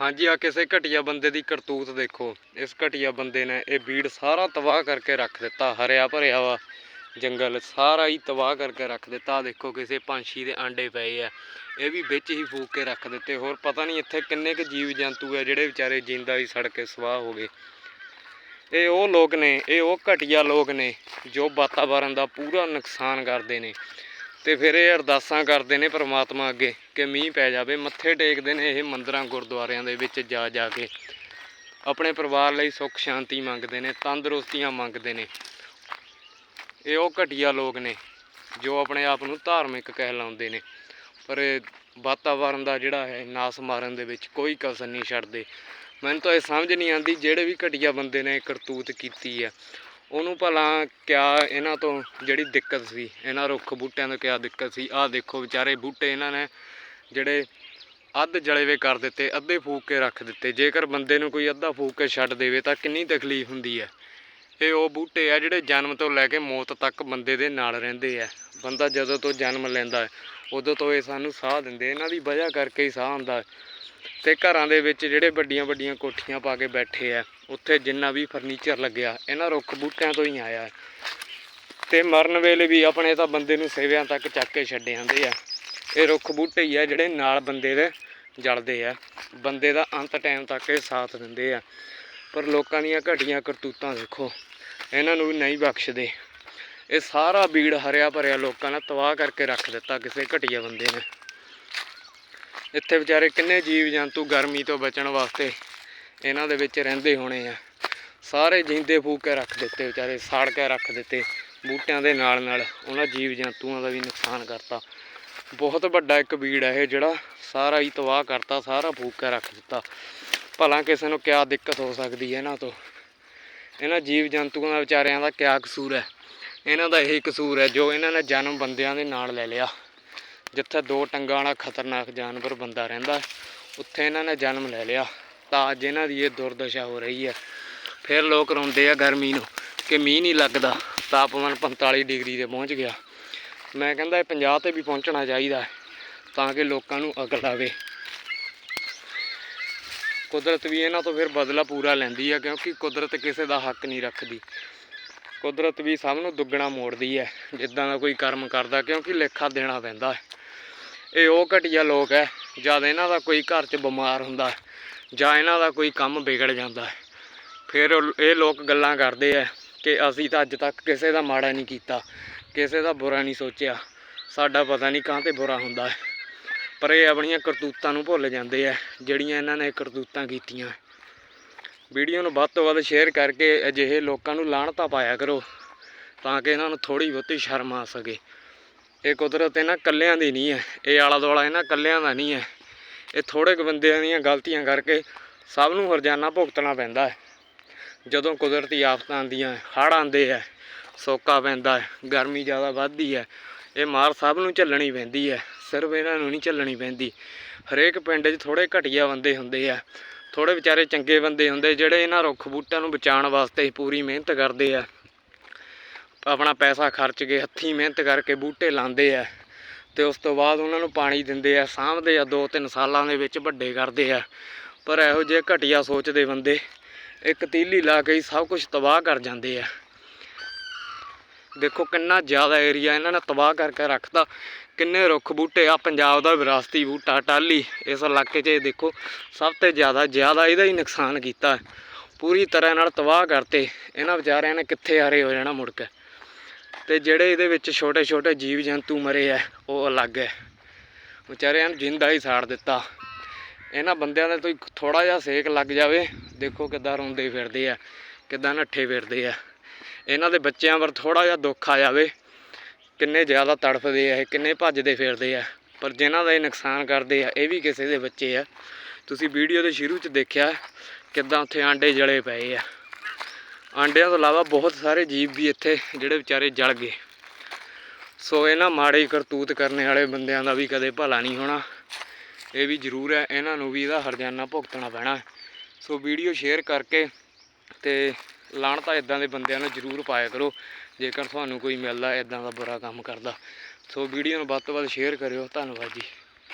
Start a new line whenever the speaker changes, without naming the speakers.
ਹਾਂਜੀ, ਆ ਕਿਸੇ ਘਟੀਆ ਬੰਦੇ ਦੀ ਕਰਤੂਤ ਦੇਖੋ। ਇਸ ਘਟੀਆ ਬੰਦੇ ਨੇ ਇਹ ਬੀੜ ਸਾਰਾ ਤਬਾਹ ਕਰਕੇ ਰੱਖ ਦਿੱਤਾ, ਹਰਿਆ ਭਰਿਆ ਵਾ। ਜੰਗਲ ਸਾਰਾ ਹੀ ਤਬਾਹ ਕਰਕੇ ਰੱਖ ਦਿੱਤਾ। ਦੇਖੋ, ਕਿਸੇ ਪੰਛੀ ਦੇ ਆਂਡੇ ਪਏ ਆ। ਇਹ ਵੀ ਵਿੱਚ ਹੀ ਫੂਕ ਕੇ ਰੱਖ ਦਿੱਤੇ। ਹੋਰ ਪਤਾ ਨਹੀਂ ਇੱਥੇ ਕਿੰਨੇ ਕੁ ਜੀਵ ਜੰਤੂ ਆ ਜਿਹੜੇ ਵਿਚਾਰੇ ਜਿੰਦਾ ਹੀ ਸੜ ਕੇ ਸਵਾਹ ਹੋ ਗਏ। ਇਹ ਉਹ ਲੋਕ ਨੇ, ਇਹ ਉਹ ਘਟੀਆ ਲੋਕ ਨੇ ਜੋ ਵਾਤਾਵਰਣ ਦਾ ਪੂਰਾ ਨੁਕਸਾਨ ਕਰਦੇ ਨੇ। ਤੇ ਫਿਰ ਇਹ ਅਰਦਾਸਾਂ ਕਰਦੇ ਨੇ ਪ੍ਰਮਾਤਮਾ ਅੱਗੇ ਕਿ ਮੀਂਹ ਪੈ ਜਾਵੇ, ਮੱਥੇ ਟੇਕਦੇ ਨੇ ਇਹ ਮੰਦਰਾਂ ਗੁਰਦੁਆਰਿਆਂ ਦੇ ਵਿੱਚ ਜਾ ਜਾ ਕੇ। ਆਪਣੇ ਪਰਿਵਾਰ ਲਈ ਸੁੱਖ ਸ਼ਾਂਤੀ ਮੰਗਦੇ ਨੇ, ਤੰਦਰੁਸਤੀਆਂ ਮੰਗਦੇ ਨੇ। ਇਹ ਉਹ ਘਟੀਆ ਲੋਕ ਨੇ ਜੋ ਆਪਣੇ ਆਪ ਨੂੰ ਧਾਰਮਿਕ ਕਹਿਲਾਉਂਦੇ ਨੇ। ਪਰ ਵਾਤਾਵਰਨ ਦਾ ਜਿਹੜਾ ਹੈ, ਨਾਸ ਮਾਰਨ ਦੇ ਵਿੱਚ ਕੋਈ ਕਸਰ ਨਹੀਂ ਛੱਡਦੇ। ਮੈਨੂੰ ਤਾਂ ਇਹ ਸਮਝ ਨਹੀਂ ਆਉਂਦੀ ਜਿਹੜੇ ਵੀ ਘਟੀਆ ਬੰਦੇ ਨੇ ਕਰਤੂਤ ਕੀਤੀ ਆ। ਉਹਨੂੰ ਭਲਾ ਕਿਆ ਇਹਨਾਂ ਤੋਂ ਜਿਹੜੀ ਦਿੱਕਤ ਸੀ, ਇਹਨਾਂ ਰੁੱਖ ਬੂਟਿਆਂ ਤੋਂ ਕਿਆ ਦਿੱਕਤ ਸੀ? ਆਹ ਦੇਖੋ ਵਿਚਾਰੇ ਬੂਟੇ ਇਹਨਾਂ ਨੇ ਜਿਹੜੇ ਅੱਧ ਜਲੇਵੇ ਕਰ ਦਿੱਤੇ, ਅੱਧੇ ਫੂਕ ਕੇ ਰੱਖ ਦਿੱਤੇ। ਜੇਕਰ ਬੰਦੇ ਨੂੰ ਕੋਈ ਅੱਧਾ ਫੂਕ ਕੇ ਛੱਡ ਦੇਵੇ ਤਾਂ ਕਿੰਨੀ ਤਕਲੀਫ ਹੁੰਦੀ ਹੈ। ਇਹ ਉਹ ਬੂਟੇ ਆ ਜਿਹੜੇ ਜਨਮ ਤੋਂ ਲੈ ਕੇ ਮੌਤ ਤੱਕ ਬੰਦੇ ਦੇ ਨਾਲ ਰਹਿੰਦੇ ਆ। ਬੰਦਾ ਜਦੋਂ ਤੋਂ ਜਨਮ ਲੈਂਦਾ ਹੈ, ਉਦੋਂ ਤੋਂ ਇਹ ਸਾਨੂੰ ਸਾਹ ਦਿੰਦੇ ਇਹਨਾਂ ਦੀ ਵਜ੍ਹਾ ਕਰਕੇ ਹੀ ਸਾਹ ਆਉਂਦਾ ਹੈ। ਤੇ ਘਰਾਂ ਦੇ ਵਿੱਚ ਜਿਹੜੇ ਵੱਡੀਆਂ ਵੱਡੀਆਂ ਕੋਠੀਆਂ ਪਾ ਕੇ ਬੈਠੇ ਆ ਉੱਥੇ ਜਿੰਨਾ ਵੀ ਫਰਨੀਚਰ ਲੱਗਿਆ, ਇਹਨਾਂ ਰੁੱਖ ਬੂਟਿਆਂ ਤੋਂ ਹੀ ਆਇਆ ਹੈ। ਤੇ ਮਰਨ ਵੇਲੇ ਵੀ ਆਪਣੇ ਤਾਂ ਬੰਦੇ ਨੂੰ ਸੇਵਿਆਂ ਤੱਕ ਚੱਕ ਕੇ ਛੱਡੇ ਜਾਂਦੇ ਆ। ਇਹ ਰੁੱਖ ਬੂਟੇ ਹੀ ਆ ਜਿਹੜੇ ਨਾਲ ਬੰਦੇ ਦੇ ਜਲਦੇ ਆ। ਬੰਦੇ ਦਾ ਅੰਤ ਟਾਈਮ ਤੱਕ ਇਹ ਸਾਥ ਦਿੰਦੇ ਆ। ਪਰ ਲੋਕਾਂ ਦੀਆਂ ਘਟੀਆਂ ਕਰਤੂਤਾਂ ਦੇਖੋ, ਇਹਨਾਂ ਨੂੰ ਵੀ ਨਹੀਂ ਬਖਸ਼ਦੇ। ਇਹ ਸਾਰਾ ਬੀੜ ਹਰਿਆ ਭਰਿਆ ਲੋਕਾਂ ਨੇ ਤਬਾਹ ਕਰਕੇ ਰੱਖ ਦਿੱਤਾ ਕਿਸੇ ਘਟੀਆ ਬੰਦੇ ਨੇ। ਇੱਥੇ ਵਿਚਾਰੇ ਕਿੰਨੇ ਜੀਵ ਜੰਤੂ ਗਰਮੀ ਤੋਂ ਬਚਣ ਵਾਸਤੇ ਇਹਨਾਂ ਦੇ ਵਿੱਚ ਰਹਿੰਦੇ ਹੋਣੇ ਆ। ਸਾਰੇ ਜਿੰਦੇ ਫੂਕ ਕੇ ਰੱਖ ਦਿੱਤੇ, ਵਿਚਾਰੇ ਸਾੜ ਕੇ ਰੱਖ ਦਿੱਤੇ, ਬੂਟਿਆਂ ਦੇ ਨਾਲ ਨਾਲ ਉਹਨਾਂ ਜੀਵ ਜੰਤੂਆਂ ਦਾ ਵੀ ਨੁਕਸਾਨ ਕਰਤਾ। ਬਹੁਤ ਵੱਡਾ ਇੱਕ ਬੀੜ ਹੈ ਇਹ, ਜਿਹੜਾ ਸਾਰਾ ਹੀ ਤਬਾਹ ਕਰਤਾ, ਸਾਰਾ ਫੂਕ ਕੇ ਰੱਖ ਦਿੱਤਾ। ਭਲਾ ਕਿਸੇ ਨੂੰ ਕਿਆ ਦਿੱਕਤ ਹੋ ਸਕਦੀ ਹੈ ਇਹਨਾਂ ਤੋਂ। ਇਹਨਾਂ ਜੀਵ ਜੰਤੂਆਂ ਦਾ, ਵਿਚਾਰਿਆਂ ਦਾ ਕਿਆ ਕਸੂਰ ਹੈ? ਇਹਨਾਂ ਦਾ ਇਹੀ ਕਸੂਰ ਹੈ, ਜੋ ਇਹਨਾਂ ਨੇ ਜਨਮ ਬੰਦਿਆਂ ਦੇ ਨਾਲ ਲੈ ਲਿਆ। ਜਿੱਥੇ ਦੋ ਟੰਗਾਂ ਵਾਲਾ ਖਤਰਨਾਕ ਜਾਨਵਰ ਬੰਦਾ ਰਹਿੰਦਾ, ਉੱਥੇ ਇਹਨਾਂ ਨੇ ਜਨਮ ਲੈ ਲਿਆ। ਤਾਂ ਅੱਜ ਇਹਨਾਂ ਦੀ ਇਹ ਦੁਰਦਸ਼ਾ ਹੋ ਰਹੀ ਹੈ। ਫਿਰ ਲੋਕ ਰੋਂਦੇ ਆ ਗਰਮੀ ਨੂੰ ਕਿ ਮੀਂਹ ਨਹੀਂ ਲੱਗਦਾ, ਤਾਪਮਾਨ 45 ਡਿਗਰੀ ਤੇ ਪਹੁੰਚ ਗਿਆ। ਮੈਂ ਕਹਿੰਦਾ ਇਹ 50 ਤੇ ਵੀ ਪਹੁੰਚਣਾ ਚਾਹੀਦਾ ਤਾਂ ਕਿ ਲੋਕਾਂ ਨੂੰ ਅਕਲ ਆਵੇ। ਕੁਦਰਤ ਵੀ ਇਹਨਾਂ ਤੋਂ ਫਿਰ ਬਦਲਾ ਪੂਰਾ ਲੈਂਦੀ ਹੈ ਕਿਉਂਕਿ ਕੁਦਰਤ ਕਿਸੇ ਦਾ ਹੱਕ ਨਹੀਂ ਰੱਖਦੀ। ਕੁਦਰਤ ਵੀ ਸਭ ਨੂੰ ਦੁੱਗਣਾ ਮੋੜਦੀ ਹੈ, ਜਿੱਦਾਂ ਦਾ ਕੋਈ ਕਰਮ ਕਰਦਾ, ਕਿਉਂਕਿ ਲੇਖਾ ਦੇਣਾ ਪੈਂਦਾ ਇਹ ਉਹ ਘਟੀਆ ਲੋਕ ਹੈ, ਜਦ ਇਹਨਾਂ ਦਾ ਕੋਈ ਘਰ 'ਚ ਬਿਮਾਰ ਹੁੰਦਾ ਜਾਂ ਇਹਨਾਂ ਦਾ ਕੋਈ ਕੰਮ ਵਿਗੜ ਜਾਂਦਾ ਹੈ। ਫਿਰ ਇਹ ਲੋਕ ਗੱਲਾਂ ਕਰਦੇ ਆ ਕਿ ਅਸੀਂ ਤਾਂ ਅੱਜ ਤੱਕ ਕਿਸੇ ਦਾ ਮਾੜਾ ਨਹੀਂ ਕੀਤਾ, ਕਿਸੇ ਦਾ ਬੁਰਾ ਨਹੀਂ ਸੋਚਿਆ। ਸਾਡਾ ਪਤਾ ਨਹੀਂ ਕਾਂ ਤੇ ਬੁਰਾ ਹੁੰਦਾ ਹੈ। ਪਰ ਇਹ ਆਪਣੀਆਂ ਕਰਤੂਤਾਂ ਨੂੰ ਭੁੱਲ ਜਾਂਦੇ ਆ, ਜਿਹੜੀਆਂ ਇਹਨਾਂ ਨੇ ਕਰਤੂਤਾਂ ਕੀਤੀਆਂ। ਵੀਡੀਓ ਨੂੰ ਵੱਧ ਤੋਂ ਵੱਧ ਸ਼ੇਅਰ ਕਰਕੇ ਅਜਿਹੇ ਲੋਕਾਂ ਨੂੰ ਲਾਹਣਤਾ ਪਾਇਆ ਕਰੋ, ਤਾਂ ਕਿ ਇਹਨਾਂ ਨੂੰ ਥੋੜੀ ਬਹੁਤੀ ਸ਼ਰਮ ਆ ਸਕੇ। ਇਹ ਕੁਦਰਤ ਇਹਨਾਂ ਕੱਲਿਆਂ ਦੀ ਨਹੀਂ ਹੈ, ਇਹ ਆਲਾ ਦੁਆਲਾ ਇਹਨਾਂ ਕੱਲਿਆਂ ਦਾ ਨਹੀਂ ਹੈ। ਇਹ ਥੋੜੇ ਕੁ ਬੰਦਿਆਂ ਦੀਆਂ ਗਲਤੀਆਂ ਕਰਕੇ ਸਭ ਨੂੰ ਹਰਜਾਨਾ ਭੁਗਤਣਾ ਪੈਂਦਾ ਹੈ। ਜਦੋਂ ਕੁਦਰਤੀ ਆਫਤਾਂ ਆਉਂਦੀਆਂ, ਹੜ੍ਹ ਆਉਂਦੇ ਹੈ, ਸੋਕਾ ਪੈਂਦਾ ਹੈ, ਗਰਮੀ ਜ਼ਿਆਦਾ ਵੱਧਦੀ ਹੈ, ਇਹ ਮਾਰ ਸਭ ਨੂੰ ਝੱਲਣੀ ਪੈਂਦੀ ਹੈ, ਸਿਰਫ ਇਹਨਾਂ ਨੂੰ ਨਹੀਂ ਝੱਲਣੀ ਪੈਂਦੀ। ਹਰੇਕ ਪਿੰਡ 'ਚ ਥੋੜੇ ਘਟੀਆ ਬੰਦੇ ਹੁੰਦੇ ਆ ਥੋੜੇ ਵਿਚਾਰੇ ਚੰਗੇ ਬੰਦੇ ਹੁੰਦੇ ਜਿਹੜੇ ਇਹਨਾਂ ਰੁੱਖ ਬੂਟਿਆਂ ਨੂੰ ਬਚਾਉਣ ਵਾਸਤੇ ਪੂਰੀ ਮਿਹਨਤ ਕਰਦੇ ਆ। ਆਪਣਾ ਪੈਸਾ ਖਰਚ ਕੇ ਹੱਥੀਂ ਮਿਹਨਤ ਕਰਕੇ ਬੂਟੇ ਲਾਉਂਦੇ ਆ। ਤੇ ਉਸ ਤੋਂ ਬਾਅਦ ਉਹਨਾਂ ਨੂੰ ਪਾਣੀ ਦਿੰਦੇ ਆ, ਸਾਂਭਦੇ ਆ 2-3 ਸਾਲਾਂ ਦੇ ਵਿੱਚ ਵੱਡੇ ਕਰਦੇ ਆ। ਪਰ ਇਹੋ ਜਿਹੇ ਘਟੀਆ ਸੋਚਦੇ ਬੰਦੇ ਇੱਕ ਤੀਲੀ ਲਾ ਕੇ ਹੀ ਸਭ ਕੁਝ ਤਬਾਹ ਕਰ ਜਾਂਦੇ ਆ। ਦੇਖੋ ਕਿੰਨਾ ਜ਼ਿਆਦਾ ਏਰੀਆ ਇਹਨਾਂ ਨੇ ਤਬਾਹ ਕਰਕੇ ਰੱਖਤਾ। ਕਿੰਨੇ ਰੁੱਖ ਬੂਟੇ ਆ, ਪੰਜਾਬ ਦਾ ਵਿਰਾਸਤੀ ਬੂਟਾ ਟਾਲੀ ਇਸ ਇਲਾਕੇ 'ਚ ਇਹ ਦੇਖੋ, ਸਭ ਤੋਂ ਜ਼ਿਆਦਾ ਜ਼ਿਆਦਾ ਇਹਦਾ ਹੀ ਨੁਕਸਾਨ ਕੀਤਾ। ਪੂਰੀ ਤਰ੍ਹਾਂ ਨਾਲ ਤਬਾਹ ਕਰਤੇ। ਇਹਨਾਂ ਵਿਚਾਰਿਆਂ ਨੇ ਕਿੱਥੇ ਹਰੇ ਹੋ ਜਾਣਾ ਮੁੜ ਕੇ? ਤੇ ਜਿਹੜੇ ਇਹਦੇ ਵਿੱਚ ਛੋਟੇ ਛੋਟੇ ਜੀਵ ਜੰਤੂ ਮਰੇ ਆ, ਉਹ ਅਲੱਗ ਹੈ ਵਿਚਾਰਿਆਂ ਨੂੰ ਜਿੰਦਾ ਹੀ ਸਾੜ ਦਿੱਤਾ। ਇਹਨਾਂ ਬੰਦਿਆਂ ਦਾ ਤੋਂ ਥੋੜਾ ਜਿਹਾ ਸੇਕ ਲੱਗ ਜਾਵੇ, ਦੇਖੋ ਕਿੱਦਾਂ ਰੋਂਦੇ ਫਿਰਦੇ ਆ, ਕਿੱਦਾਂ ਨੱਠੇ ਫਿਰਦੇ ਆ। ਇਹਨਾਂ ਦੇ ਬੱਚਿਆਂ ਪਰ ਥੋੜਾ ਜਿਹਾ ਦੁੱਖ ਆ ਜਾਵੇ, ਕਿੰਨੇ ਜ਼ਿਆਦਾ ਤੜਫਦੇ ਆ ਇਹ, ਕਿੰਨੇ ਭੱਜਦੇ ਫਿਰਦੇ ਆ। ਪਰ ਜਿਨ੍ਹਾਂ ਦਾ ਇਹ ਨੁਕਸਾਨ ਕਰਦੇ ਆ, ਇਹ ਵੀ ਕਿਸੇ ਦੇ ਬੱਚੇ ਆ। ਤੁਸੀਂ ਵੀਡੀਓ ਦੇ ਸ਼ੁਰੂ 'ਚ ਦੇਖਿਆ ਕਿੱਦਾਂ ਉੱਥੇ ਆਂਡੇ ਜਲੇ ਪਏ ਆ। ਆਂਡਿਆਂ ਤੋਂ ਇਲਾਵਾ ਬਹੁਤ ਸਾਰੇ ਜੀਵ ਵੀ ਇੱਥੇ ਜਿਹੜੇ ਵਿਚਾਰੇ ਜਲ ਗਏ। ਸੋ ਇਹਨਾਂ ਮਾੜੇ ਕਰਤੂਤ ਕਰਨ ਵਾਲੇ ਬੰਦਿਆਂ ਦਾ ਵੀ ਕਦੇ ਭਲਾ ਨਹੀਂ ਹੋਣਾ। ਇਹ ਵੀ ਜ਼ਰੂਰ ਹੈ, ਇਹਨਾਂ ਨੂੰ ਵੀ ਇਹਦਾ ਹਰਜਾਨਾ ਭੁਗਤਣਾ ਪੈਣਾ। ਸੋ ਵੀਡੀਓ ਸ਼ੇਅਰ ਕਰਕੇ ਤੇ ਲਾਹਣਤਾ ਇਦਾਂ ਦੇ ਬੰਦਿਆਂ ਨੂੰ ਜ਼ਰੂਰ ਪਾਇਆ ਕਰੋ, ਜੇਕਰ ਤੁਹਾਨੂੰ ਕੋਈ ਮਿਲਦਾ ਇਦਾਂ ਦਾ ਬੁਰਾ ਕੰਮ ਕਰਦਾ। ਸੋ ਵੀਡੀਓ ਨੂੰ ਵੱਧ ਤੋਂ ਵੱਧ ਸ਼ੇਅਰ ਕਰਿਓ। ਧੰਨਵਾਦ ਜੀ।